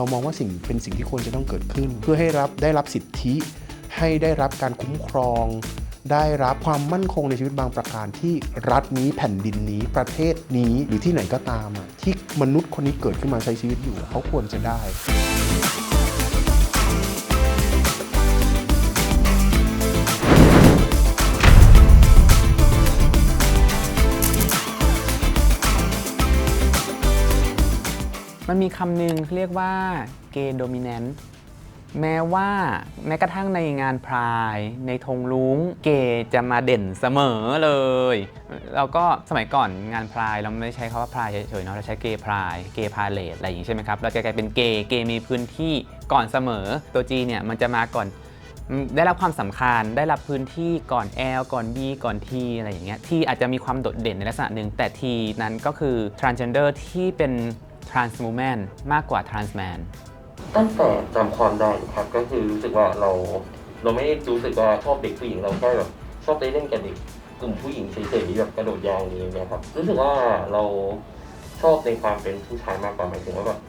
เรามองว่าสิ่งเป็นสิ่งที่ควรจะต้องเกิดขึ้น เพื่อให้รับได้รับสิทธิ ให้ได้รับการคุ้มครอง ได้รับความมั่นคงในชีวิตบางประการที่รัฐนี้แผ่นดินนี้ประเทศนี้หรือที่ไหนก็ตามที่มนุษย์คนนี้เกิดขึ้นมาใช้ชีวิตอยู่เขาควรจะได้ มันมีคำหนึ่งเรียกว่า gay dominant แม้ว่าแม้กระทั่งในงานพรายในธงลุงเกย์จะมาเด่นเสมอเลย แล้วก็สมัยก่อนงานพรายเราไม่ใช้คำว่าพรายเฉยๆเนาะเราใช้เกย์พรายเกย์พาเลทอะไรอย่างงี้ใช่ไหมครับเราจะกลายเป็นเกย์เกย์มีพื้นที่ก่อนเสมอตัว G เนี่ยมันจะมาก่อนได้รับความสำคัญได้รับพื้นที่ก่อน L ก่อน B ก่อน T อะไรอย่างเงี้ย T อาจจะมีความโดดเด่นในลักษณะหนึ่งแต่ T นั้นก็คือ transgender ที่เป็น trans woman มากกว่า trans man ตั้งแต่จำความได้ครับก็คือรู้สึกว่าเราเราไม่ได้รู้สึกว่าชอบเด็กผู้หญิงเราแค่แบบชอบไปเล่นกับเด็กกลุ่มผู้หญิงเฉยๆแบบกระโดดยางอย่างเงี้ยครับรู้สึกว่าเราชอบในความเป็นผู้ชายมากกว่าหมายถึงว่าแบบ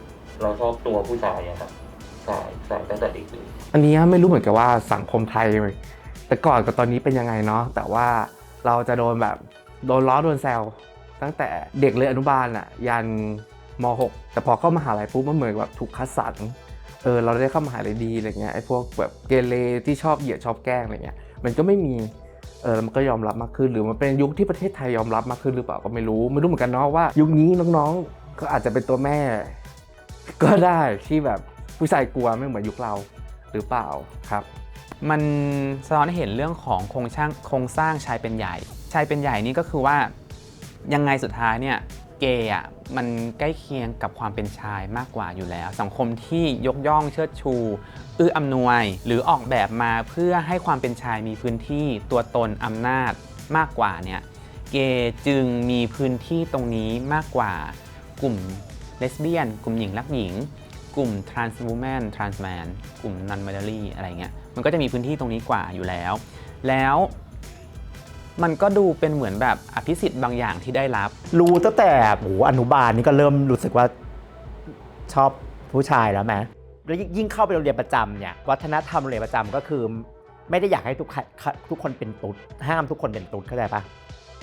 เราชอบตัวผู้ชายอะครับใช่ใช่ตั้งแต่เด็กเลยอันนี้ไม่รู้เหมือนกันว่าสังคมไทย แต่ก่อนกับตอนนี้เป็นยังไงเนาะแต่ว่าเราจะโดนแบบโดนล้อโดนแซวตั้งแต่เด็กเลยอนุบาลอะยัน ม .6 แต่พอเข้ามหาลัยปุ๊บมันเหมือนแบบถูกคัดสรรเออเราได้เข้ามหาลัยดีอะไรเงี้ยไอ้พวกแบบเกเรที่ชอบเหยียดชอบแกล้งอะไรเงี้ยมันก็ไม่มีเออมันก็ยอมรับมากขึ้น หรือมันเป็นยุคที่ประเทศไทยยอมรับมากขึ้นหรือเปล่าก็ไม่รู้ไม่รู้เหมือนกันเนาะว่า ยุคนี้น้องๆก็อาจจะเป็นตัวแม่ ก็ได้ที่แบบผู้ชายกลัวไม่เหมือนยุคเราหรือเปล่าครับมันสะท้อนให้เห็นเรื่องของโครงสร้างโครงสร้างชายเป็นใหญ่ ชายเป็นใหญ่นี่ก็คือว่ายังไงสุดท้ายเนี่ย เกย์อะมันใกล้เคียงกับความเป็นชายมากกว่าอยู่แล้ว สังคมที่ยกย่องเชิดชูเอื้ออำนวย หรือออกแบบมาเพื่อให้ความเป็นชายมีพื้นที่ตัวตนอำนาจมากกว่าเนี่ยเกย์จึงมีพื้นที่ตรงนี้มากกว่ากลุ่มเลสเบี้ยน กลุ่มหญิงรักหญิง กลุ่ม trans woman trans man กลุ่ม non binary อะไรเงี้ยมันก็จะมีพื้นที่ตรงนี้กว่าอยู่แล้ว แล้ว มันก็ดูเป็นเหมือนแบบอภิสิทธิ์บางอย่างที่ได้รับ รู้ตั้งแต่โหอนุบาลนี่ก็เริ่มรู้สึกว่าชอบผู้ชายแล้วไหมแล้วยิ่งยิ่งเข้าไปโรงเรียนประจำเนี่ยวัฒนธรรมโรงเรียนประจำก็คือ ไม่ได้อยากให้ทุกคนทุกคนเป็นตุ๊ดห้ามทุกคนเป็นตุ๊ดเข้าใจปะ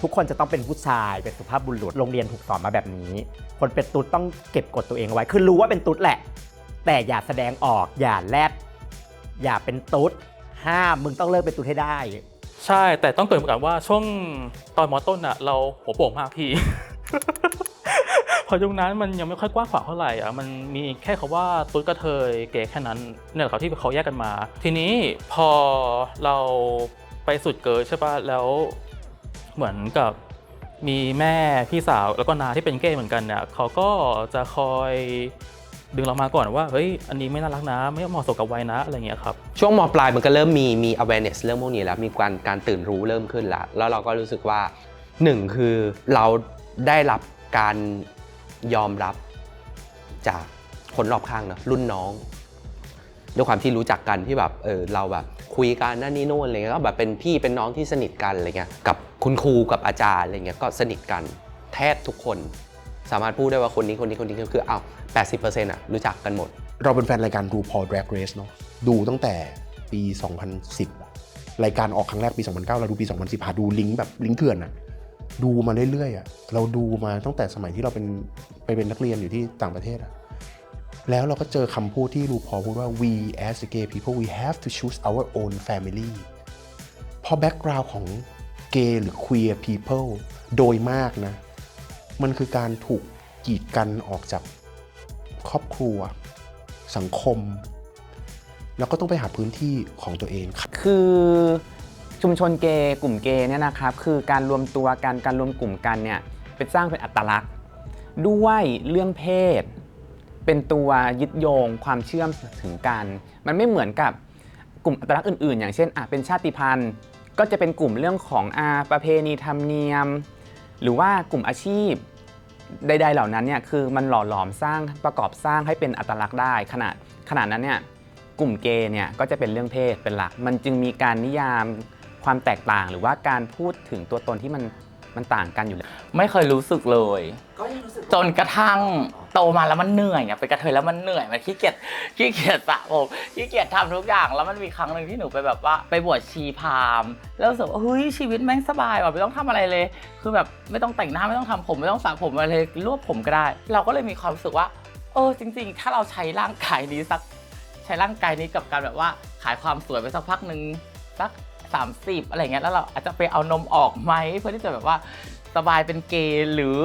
ทุกคนจะต้องเป็นผู้ชายเป็นสุภาพบุรุษโรงเรียนถูกสอนมาแบบนี้ คนเป็นตุ๊ดต้องเก็บกดตัวเองเอาไว้ คือรู้ว่าเป็นตุ๊ดแหละ แต่อย่าแสดงออกอย่าแลบอย่าเป็นตุ๊ดห้ามมึงต้องเลิกเป็นตุ๊ดให้ได้ ใช่แต่ต้องเกริดก่อนว่าช่วงตอนมอต้นอะเราหัวโป่งมากพี่ พอยุคนั้นมันยังไม่ค่อยกว้างขวางเท่าไหร่อะมันมีแค่คาว่าตุ๊ดกระเทยเก๋แค่นั้นเนี่ยแหละครับที่เขาแยกกันมา ทีนี้พอเราไปสุดเกิดใช่ปะแล้วเหมือนกับมีแม่พี่สาวแล้วก็นาที่เป็นเก้เหมือนกันเนี่ยเขาก็จะคอย ดึงเรามาก่อนว่าเฮ้ยอันนี้ไม่น่ารักนะ ไม่เหมาะสมกับวัยนะอะไรเงี้ยครับช่วงมปลายมันก็เริ่มมีมี awareness เรื่องพวกนี้แล้วมีการการตื่นรู้เริ่มขึ้นล้วแล้วเราก็รู้สึกว่าหนึ่งคือเราได้รับการยอมรับจากคนรอบข้างเนอะรุ่นน้องด้วยความที่รู้จักกันที่แบบเออเราแบบคุยกันนั่นนี่โน่นอะไรเงี้ยก็แบบเป็นพี่เป็นน้องที่สนิทกันอะไรเงี้ยกับคุณครูกับอาจารย์อะไรเงี้ยก็สนิทกันแทบทุกคน สามารถพูดได้ว่าคนนี้คนนี้คนนี้คืออ้าว80%อะรู้จักกันหมด เราเป็นแฟนรายการ RuPaul Drag Race เนาะดูตั้งแต่ปี 2010 รายการออกครั้งแรกปี 2009 เราดูปี 2010หาดูลิงก์แบบลิงก์เถื่อนอะดูมาเรื่อยๆอะเราดูมาตั้งแต่สมัยที่เราเป็นไปเป็นนักเรียนอยู่ที่ต่างประเทศอะแล้วเราก็เจอคำพูดที่ RuPaul พูดว่า we as the gay people we have to choose our own family เพราะแบ็กกราวน์ของเกย์หรือ queer people โดยมากนะ มันคือการถูกกีดกันออกจากครอบครัว สังคม แล้วก็ต้องไปหาพื้นที่ของตัวเองครับคือชุมชนเกย์กลุ่มเกย์เนี่ยนะครับคือการรวมตัวกันการรวมกลุ่มกันเนี่ยเป็นสร้างเป็นอัตลักษณ์ ด้วยเรื่องเพศ เป็นตัวยึดโยงความเชื่อมถึงกัน มันไม่เหมือนกับกลุ่มอัตลักษณ์อื่นๆ อย่างเช่นอะเป็นชาติพันธุ์ ก็จะเป็นกลุ่มเรื่องของอาประเพณีธรรมเนียม หรือว่ากลุ่มอาชีพ ใดๆเหล่านั้นเนี่ยคือมันหล่อหลอมสร้างประกอบสร้างให้เป็นอัตลักษณ์ได้ ขนาดขนาดนั้นเนี่ยกลุ่มเกย์เนี่ยก็จะเป็นเรื่องเพศเป็นหลัก มันจึงมีการนิยามความแตกต่าง หรือว่าการพูดถึงตัวตนที่มัน มันต่างกันอยู่แล้วไม่เคยรู้สึกเลยจนกระทั่งโตมาแล้วมันเหนื่อยไงเป็นกระเทยแล้วมันเหนื่อยมันขี้เกียจขี้เกียจสระผมขี้เกียจทำทุกอย่างแล้วมันมีครั้งหนึ่งที่หนูไปแบบว่า ไปบวชชีพราหมณ์แล้วรู้สึกว่าเฮ้ยชีวิตแม่งสบายว่ะไม่ต้องทำอะไรเลย คือแบบไม่ต้องแต่งหน้าไม่ต้องทำผมไม่ต้องสระผมอะไรเลยรวบผมก็ได้ เราก็เลยมีความรู้สึกว่า เออจริง ๆ ถ้าเราใช้ร่างกายนี้สัก ใช้ร่างกายนี้กับการแบบว่าขายความสวยไปสักพักหนึ่งสัก 30 อะไรเงี้ยแล้วเราอาจจะไปเอานมออกไหมเพื่อที่จะแบบว่าสบายเป็นเกย์หรือ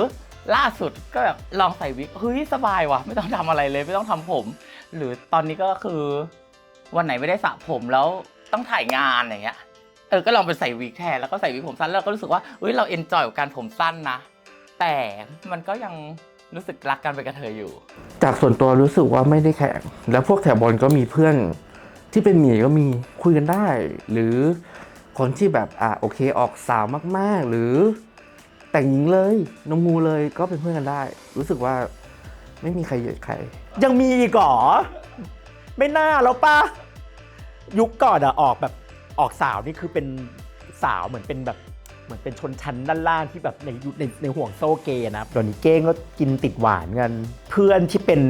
ล่าสุดก็แบบลองใส่วิกเฮ้ยสบายว่ะไม่ต้องทำอะไรเลยไม่ต้องทำผม หรือตอนนี้ก็คือวันไหนไม่ได้สระผมแล้วต้องถ่ายงานอย่างเงี้ยเออก็ลองไปใส่วิกแทนแล้วก็ใส่วิกผมสั้นแล้วก็รู้สึกว่าเฮ้ยเราเอนจอยกับการผมสั้นนะ แต่มันก็ยังรู้สึกรักกันเป็นกระเทยอยู่ จากส่วนตัวรู้สึกว่าไม่ได้แข่งแล้วพวกแถวบนก็มีเพื่อนที่เป็นหมีก็มีคุยกันได้ หรือ คนที่แบบอะโอเคออกสาวมากๆ หรือแต่งหญิงเลยนมงูเลยก็เป็นเพื่อนกันได้ รู้สึกว่าไม่มีใครเหยียดใคร ยังมีอีกเหรอ ไม่น่าแล้วป่ะยุคก่อนอะออกแบบออกสาวนี่คือเป็นสาวเหมือนเป็นแบบเหมือนเป็นชนชั้นด้านล่างที่แบบในยุคในในห่วงโซ่เกย์นะเดี๋ยวนี้เก้งก็กินติดหวานกัน เพื่อนที่เป็น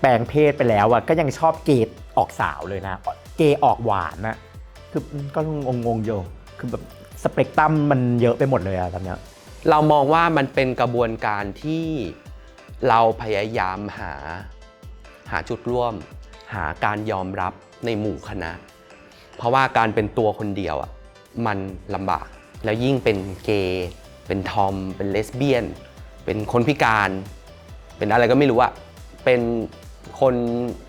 แปลงเพศไปแล้วอะก็ยังชอบเกย์ออกสาวเลยนะ เกย์ออกหวานนะ คือก็งงๆอยู่คือแบบสเปกตรัมมันเยอะไปหมดเลยอะตอนเนี้ย เรามองว่ามันเป็นกระบวนการที่เราพยายามหา หาจุดร่วม หาการยอมรับในหมู่คณะ เพราะว่าการเป็นตัวคนเดียวอะมันลำบาก แล้วยิ่งเป็นเกย์เป็นทอม เป็นเลสเบี้ยน เป็นคนพิการ เป็นอะไรก็ไม่รู้อะเป็นคน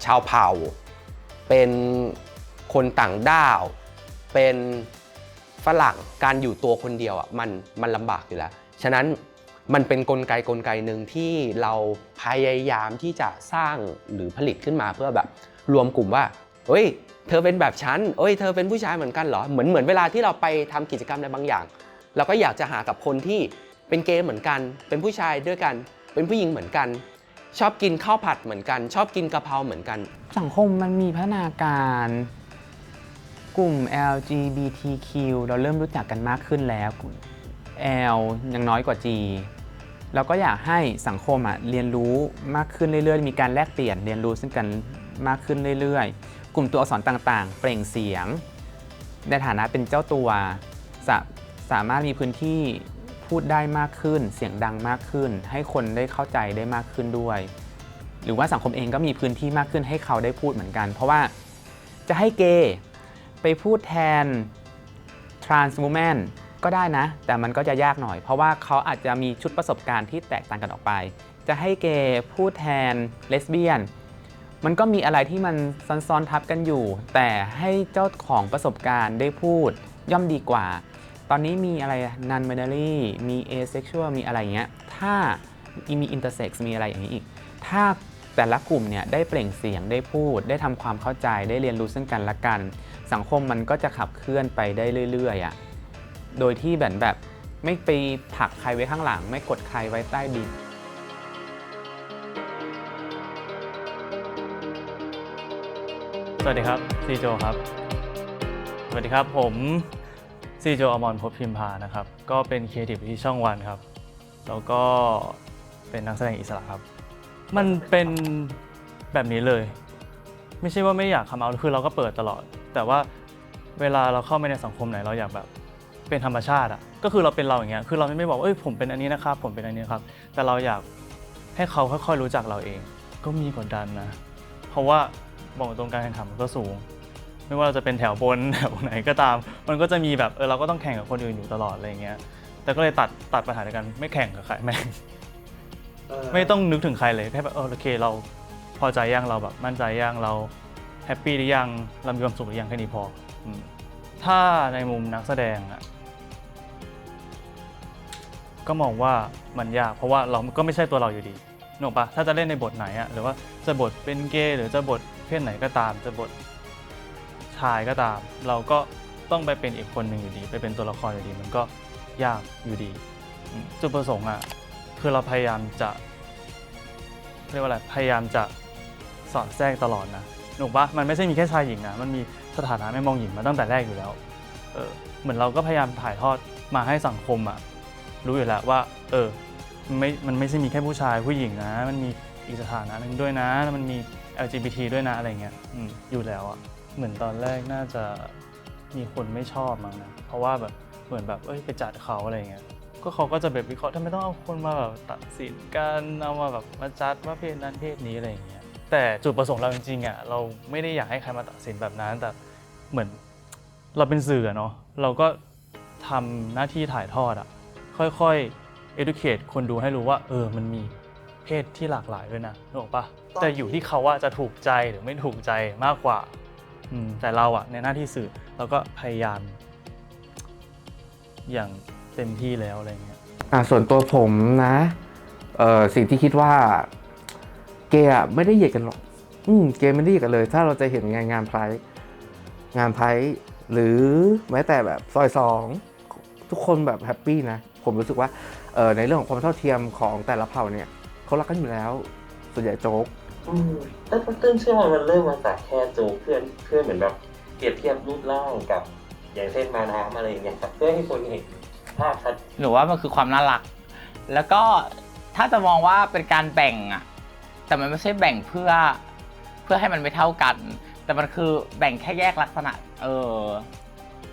ชาวเผ่า เป็นคนต่างด้าว เป็นฝรั่งการอยู่ตัวคนเดียวอะมันมันลำบากอยู่แล้ว ฉะนั้นมันเป็นกลไกกลไกหนึ่งที่เราพยายามที่จะสร้างหรือผลิตขึ้นมาเพื่อแบบ รวมกลุ่มว่าเฮ้ย เธอเป็นแบบฉันเอ้ย เธอเป็นผู้ชายเหมือนกันเหรอ เหมือนเหมือนเวลาที่เราไปทำกิจกรรมอะไรบางอย่าง เราก็อยากจะหากับคนที่เป็นเกย์เหมือนกัน เป็นผู้ชายด้วยกัน เป็นผู้หญิงเหมือนกัน ชอบกินข้าวผัดเหมือนกัน ชอบกินกะเพราเหมือนกัน สังคมมันมีพัฒนาการ กลุ่ม LGBTQ เราเริ่มรู้จักกันมากขึ้นแล้ว L ยังน้อยกว่า G เราก็อยากให้สังคมอะเรียนรู้มากขึ้นเรื่อยๆ มีการแลกเปลี่ยนเรียนรู้ซึ่งกันมากขึ้นเรื่อยๆ กลุ่มตัวอักษรต่างๆ เปล่งเสียง ในฐานะเป็นเจ้าตัวสาสามารถมีพื้นที่พูดได้มากขึ้น เสียงดังมากขึ้น ให้คนได้เข้าใจได้มากขึ้นด้วย หรือว่าสังคมเองก็มีพื้นที่มากขึ้นให้เขาได้พูดเหมือนกัน เพราะว่าจะให้เกย์ ไปพูดแทน trans woman ก็ได้นะ แต่มันก็จะยากหน่อย เพราะว่าเขาอาจจะมีชุดประสบการณ์ที่แตกต่างกันออกไป จะให้เกย์พูดแทนเลสเบี้ยน มันก็มีอะไรที่มันซ้อนๆทับกันอยู่ แต่ให้เจ้าของประสบการณ์ได้พูดย่อมดีกว่า ตอนนี้มีอะไร non binary มี asexual มีอะไรอย่างเงี้ย ถ้ามี intersex มีอะไรอย่างนี้อีก ถ้า แต่ละกลุ่มเนี่ยได้เปล่งเสียงได้พูด ได้ทำความเข้าใจได้เรียนรู้ซึ่งกันและกัน สังคมมันก็จะขับเคลื่อนไปได้เรื่อยๆอะ่ะโดยที่แบบแบบไม่ไปผลักใครไว้ข้างหลัง ไม่กดใครไว้ใต้ดินสวัสดีครับซีโจครับ สวัสดีครับผมซีโจอมรภพพิมพานะครับ ก็เป็นครีเอทีฟที่ช่องวันครับ แล้วก็เป็นนักแสดงอิสระครับ มันเป็นแบบนี้เลย ไม่ใช่ว่าไม่อยากคำเอาคือเราก็เปิดตลอด แต่ว่าเวลาเราเข้าไปในสังคมไหนเราอยากแบบเป็นธรรมชาติอะก็คือเราเป็นเราอย่างเงี้ยคือเราไม่บอกว่าเอ้ยผมเป็นอันนี้นะครับ ผมเป็นอันนี้ครับ แต่เราอยากให้เขาค่อยๆรู้จักเราเอง ก็มีกดดันนะ เพราะว่าบอกตรงการแข่งขันมันก็สูง ไม่ว่าเราจะเป็นแถวบนแถวไหนก็ตาม มันก็จะมีแบบเออเราก็ต้องแข่งกับคนอื่นอยู่ตลอดอะไรเงี้ยแต่ก็เลยตัดตัดปัญหาด้วยกันไม่แข่งกับใครไม่ ไม่ต้องนึกถึงใครเลยแค่แบบเออโอเคเราพอใจยังเราแบบมั่นใจยังเราแฮปปี้หรือยังเรามีความสุขหรือยังแค่นี้พออืมถ้าในมุมนักแสดงอะก็มองว่ามันยากเพราะว่าเราก็ไม่ใช่ตัวเราอยู่ดีนึกออกปะถ้าจะเล่นในบทไหนอะหรือว่าจะบทเป็นเกย์หรือจะบทเพศไหนก็ตาม จะบทชายก็ตาม เราก็ต้องไปเป็นอีกคนหนึ่งอยู่ดี ไปเป็นตัวละครอยู่ดี มันก็ยากอยู่ดีอืมจุดประสงค์อะ คือเราพยายามจะเรียกว่าอะไรพยายามจะสอดแทรกตลอดนะหนูปะมันไม่ใช่มีแค่ชายหญิงนะมันมีสถานะไม่มองหญิงมาตั้งแต่แรกอยู่แล้วเออเหมือนเราก็พยายามถ่ายทอดมาให้สังคมอะรู้อยู่แล้วว่า เออมันไม่มันไม่ใช่มีแค่ผู้ชายผู้หญิงนะ มันมีอีกสถานะหนึ่งด้วยนะแล้วมันมี LGBT ด้วยนะอะไรเงี้ยอืมอยู่แล้วอะเหมือนตอนแรกน่าจะมีคนไม่ชอบมั้งนะเพราะว่าแบบเหมือนแบบเอ้ยไปจัดเขาอะไรเงี้ย ก็เขาก็จะแบบวิเคราะห์ทำไมต้องเอาคนมาแบบตัดสินกันเอามาแบบมาจัดว่าเพศนั้นเพศนี้อะไรอย่างเงี้ยแต่จุดประสงค์เราจริงๆอะเราไม่ได้อยากให้ใครมาตัดสินแบบนั้น แต่เหมือนเราเป็นสื่ออะเนาะเราก็ทำหน้าที่ถ่ายทอดอะค่อยๆ educate คนดูให้รู้ว่า เออมันมีเพศที่หลากหลายด้วยนะนึกออกปะแต่อยู่ที่เขาว่าจะถูกใจหรือไม่ถูกใจมากกว่าอืมแต่เราอะในหน้าที่สื่อเราก็พยายามอย่าง เต็มที่แล้วอะไรเงี้ยอ่าส่วนตัวผมนะเอ่อสิ่งที่คิดว่าเกย์อะไม่ได้เหยียดกันหรอก อืมเกย์ไม่ได้เหยียดกันเลย ถ้าเราจะเห็นงานงานไพร์งานไพร์หรือแม้แต่แบบซอยสองทุกคนแบบแฮปปี้นะ ผมรู้สึกว่าเอ่อในเรื่องของความเท่าเทียมของแต่ละเผ่าเนี่ยเขารักกันอยู่แล้ว ส่วนใหญ่โจ๊กอืมแต่เต้นเชื่อว่ามันเริ่มมาจากแค่โจกเพื่อนเพื่อนเหมือนแบบเปรียบเทียบรูปร่างกับ อย่างเช่นมาน้ำอะไรอย่างเงี้ยครับเพื่อให้คนเห็น ภาพชัดหนูว่ามันคือความน่ารัก แล้วก็ถ้าจะมองว่าเป็นการแบ่งอะแต่มันไม่ใช่แบ่งเพื่อเพื่อให้มันไม่เท่ากัน แต่มันคือแบ่งแค่แยกลักษณะ เออ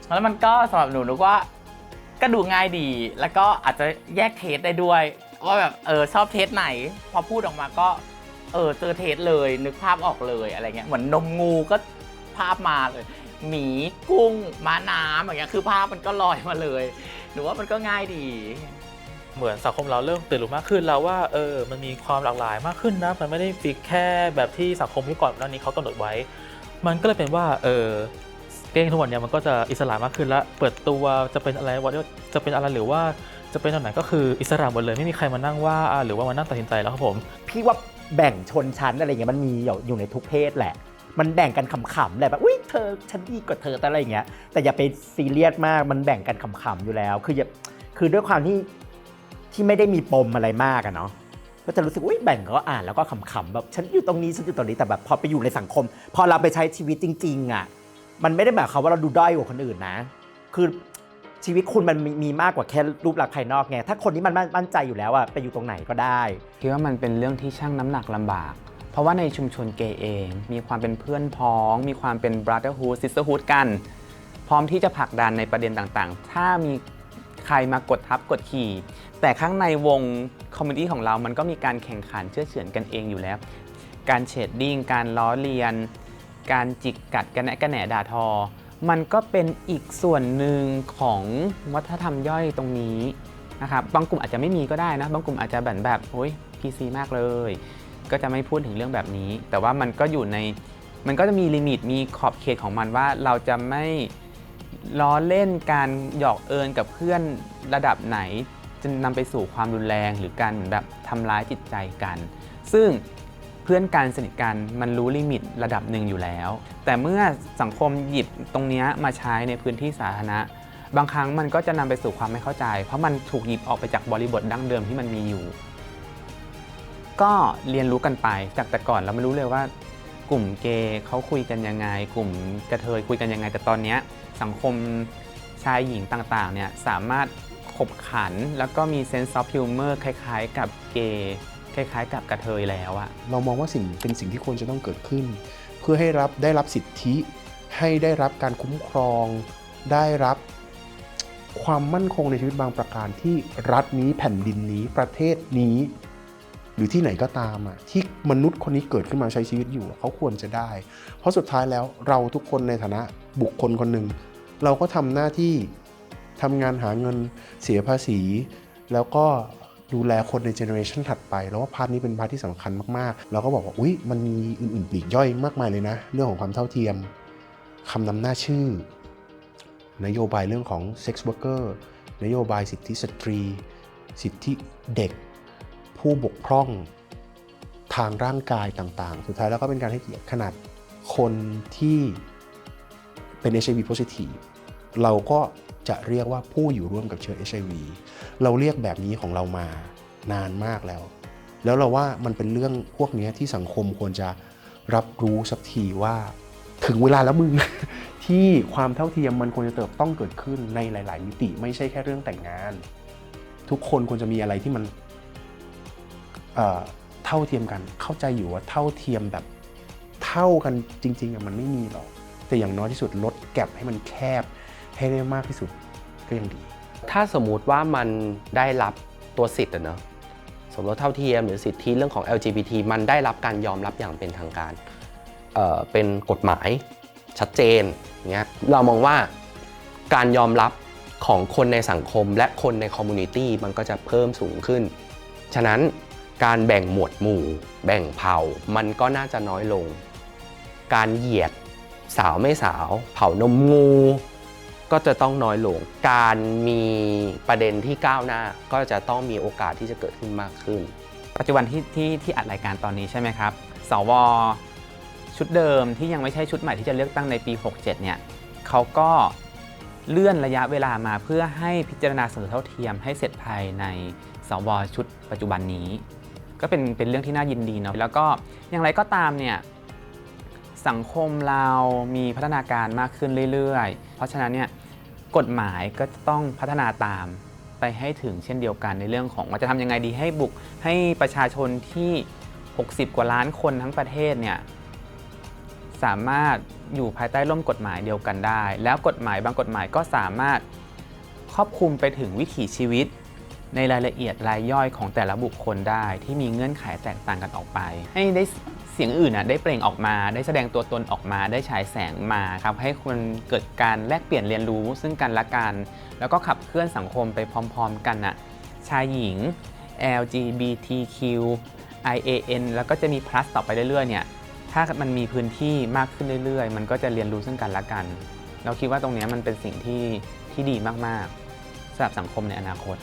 แล้วมันก็สำหรับหนูนึกว่าก็ดูง่ายดี แล้วก็อาจจะแยกเทสได้ด้วยว่าแบบเออชอบเทสไหน พอพูดออกมาก็ เออเจอเทสเลยนึกภาพออกเลยอะไรเงี้ยเหมือนนมงูก็ภาพมาเลยหมีกุ้งม้าน้ำอย่างเงี้ยคือภาพมันก็ลอยมาเลย หนูว่ามันก็ง่ายดี เหมือนสังคมเราเริ่มตื่นรู้มากขึ้นแล้วว่าเออมันมีความหลากหลายมากขึ้นนะมันไม่ได้ฟิกแค่แบบที่สังคมที่ก่อนหน้านี้เขากำหนดไว้ มันก็เลยเป็นว่าเออเก้งทุกวันเนี้ยมันก็จะอิสระมากขึ้นละเปิดตัวจะเป็นอะไรวันจะเป็นอะไรหรือว่าจะเป็นตอนไหนก็คืออิสระหมดเลยไม่มีใครมานั่งว่าหรือว่ามานั่งตัดสินใจแล้วครับผม พี่ว่าแบ่งชนชั้นอะไรเงี้ยมันมีอยู่ในทุกเพศแหละ มันแบ่งกันขำๆแหละแบบอุ้ยเธอฉันดีกว่าเธอแต่อะไรอย่างเงี้ยแต่อย่าไปซีเรียสมากมันแบ่งกันขำๆอยู่แล้ว คืออย่าคือด้วยความที่ที่ไม่ได้มีปมอะไรมากอะเนาะก็จะรู้สึกอุ้ยแบ่งก็อ่านแล้วก็ขำๆแบบฉันอยู่ตรงนี้ฉันอยู่ตรงนี้แต่แบบพอไปอยู่ในสังคม พอเราไปใช้ชีวิตจริง ๆอะมันไม่ได้แบบความว่าเราดูด้อยกว่าคนอื่นนะ คือชีวิตคุณมันมีมีมากกว่าแค่รูปลักษณ์ภายนอกไง ถ้าคนที่มันมั่นใจอยู่แล้วอะไปอยู่ตรงไหนก็ได้ คิดว่ามันเป็นเรื่องที่ชั่งน้ำหนักลำบาก ราะว่าในชุมชนเกย์เอง มีความเป็นเพื่อนพ้อง มีความเป็น brotherhood sisterhood กัน พร้อมที่จะผลักดันในประเด็นต่างๆ ถ้ามีใครมากดทับกดขี่ แต่ข้างในวงคอมมูนิตี้ของเรามันก็มีการแข่งขันเชื่อเฉือนกันเองอยู่แล้ว การเชดดิ้งการล้อเลียน การจิกกัดกันแหนกันแหนด่าทอ มันก็เป็นอีกส่วนหนึ่งของวัฒนธรรมย่อยตรงนี้นะครับบางกลุ่มอาจจะไม่มีก็ได้นะ บางกลุ่มอาจจะแบบแบบโอ้ย PC มากเลย ก็จะไม่พูดถึงเรื่องแบบนี้ แต่ว่ามันก็อยู่ในมันก็จะมีลิมิตมีขอบเขตของมันว่าเราจะไม่ล้อเล่นการหยอกเอินกับเพื่อนระดับไหนจนนำไปสู่ความรุนแรงหรือการเหมือนแบบทำร้ายจิตใจกัน ซึ่งเพื่อนกันสนิทกันมันรู้ลิมิตระดับหนึ่งอยู่แล้ว แต่เมื่อสังคมหยิบตรงนี้มาใช้ในพื้นที่สาธารณะ บางครั้งมันก็จะนำไปสู่ความไม่เข้าใจ เพราะมันถูกหยิบออกไปจากบริบทดั้งเดิมที่มันมีอยู่ ก็เรียนรู้กันไป จากแต่ก่อนเราไม่รู้เลยว่ากลุ่มเกย์เขาคุยกันยังไง กลุ่มกระเทยคุยกันยังไง แต่ตอนเนี้ยสังคมชายหญิงต่างๆเนี่ยสามารถขบขัน แล้วก็มีเซนส์ซอฟต์ฮิวเมอร์คล้ายๆ กับเกย์คล้ายๆ กับกระเทยแล้วอะเรามองว่าสิ่งเป็นสิ่งที่ควรจะต้องเกิดขึ้น เพื่อให้รับได้รับสิทธิให้ได้รับการคุ้มครอง ได้รับความมั่นคงในชีวิตบางประการที่รัฐนี้แผ่นดินนี้ประเทศนี้ หรือที่ไหนก็ตามอะที่มนุษย์คนนี้เกิดขึ้นมาใช้ชีวิตอยู่เขาควรจะได้ เพราะสุดท้ายแล้วเราทุกคนในฐานะบุคคลคนหนึ่งเราก็ทำหน้าที่ทำงานหาเงินเสียภาษี แล้วก็ดูแลคนในเจเนอเรชันถัดไป แล้วว่าพาร์ทนี้เป็นพาร์ทที่สำคัญมากๆ เราก็บอกว่าอุ๊ยมันมีอื่นๆปลีกย่อยมากมายเลยนะ เรื่องของความเท่าเทียมคำนำหน้าชื่อ นโยบายเรื่องของเซ็กซ์ r ว r ร์เกอร์นโยบายสิทธิสตรี สิทธิเด็ก ผู้บกพร่องทางร่างกายต่างๆ สุดท้ายแล้วก็เป็นการให้เกียรติขนาดคนที่เป็น HIV positive เราก็จะเรียกว่าผู้อยู่ร่วมกับเชื้อ HIV เราเรียกแบบนี้ของเรามานานมากแล้ว แล้วเราว่ามันเป็นเรื่องพวกนี้ที่สังคมควรจะรับรู้สักทีว่าถึงเวลาแล้วมึง ที่ความเท่าเทียมมันควรจะเติบต้องเกิดขึ้นในหลาย ๆ มิติ ไม่ใช่แค่เรื่องแต่งงาน ทุกคนควรจะมีอะไรที่มัน เท่าเทียมกันเข้าใจอยู่ว่าเท่าเทียมแบบเท่ากันจริงๆอะมันไม่มีหรอก แต่อย่างน้อยที่สุดลดแกลบให้มันแคบให้ได้มากที่สุดก็ยังดี ถ้าสมมุติว่ามันได้รับตัวสิทธิ์อะเนอะสมรสเท่าเทียมหรือสิทธิเรื่องของ LGBT มันได้รับการยอมรับอย่างเป็นทางการเเป็นกฎหมายชัดเจนเงี้ยเรามองว่าการยอมรับของคนในสังคมและคนในคอมมูนิตี้มันก็จะเพิ่มสูงขึ้น ฉะนั้น การแบ่งหมวดหมู่ แบ่งเผ่า มันก็น่าจะน้อยลง การเหยียดสาวไม่สาว เผ่านมงู ก็จะต้องน้อยลง การมีประเด็นที่ก้าวหน้า ก็จะต้องมีโอกาสที่จะเกิดขึ้นมากขึ้น ปัจจุบันที่ที่ที่อัดรายการตอนนี้ใช่ไหมครับ สว ชุดเดิมที่ยังไม่ใช่ชุดใหม่ที่จะเลือกตั้งในปี 67 เนี่ยเขาก็เลื่อนระยะเวลามาเพื่อให้พิจารณาเสนอเท่าเทียมให้เสร็จภายในสวชุดปัจจุบันนี้ ก็เป็นเป็นเรื่องที่น่ายินดีเนาะแล้วก็อย่างไรก็ตามเนี่ยสังคมเรามีพัฒนาการมากขึ้นเรื่อยๆ เพราะฉะนั้นเนี่ยกฎหมายก็ต้องพัฒนาตามไปให้ถึงเช่นเดียวกันในเรื่องของว่าจะทำยังไงดีให้บุกให้ประชาชนที่ 60 กว่าล้านคนทั้งประเทศเนี่ยสามารถอยู่ภายใต้ร่มกฎหมายเดียวกันได้ แล้วกฎหมายบางกฎหมายก็สามารถครอบคลุมไปถึงวิถีชีวิต ในรายละเอียดรายย่อยของแต่ละบุคคลได้ที่มีเงื่อนไขแตกต่างกันออกไป ให้ได้เสียงอื่นอะได้เปล่งออกมา ได้แสดงตัวตนออกมา ได้ฉายแสงมาครับให้คนเกิดการแลกเปลี่ยนเรียนรู้ซึ่งกันและกัน แล้วก็ขับเคลื่อนสังคมไปพร้อม ๆ กันน่ะชายหญิง LGBTQ IAN แล้วก็จะมี plus ต่อไปเรื่อยๆเนี่ยถ้ามันมีพื้นที่มากขึ้นเรื่อยๆ มันก็จะเรียนรู้ซึ่งกันและกัน เราคิดว่าตรงนี้มันเป็นสิ่งที่ที่ดีมากๆสำหรับสังคมในอนาคต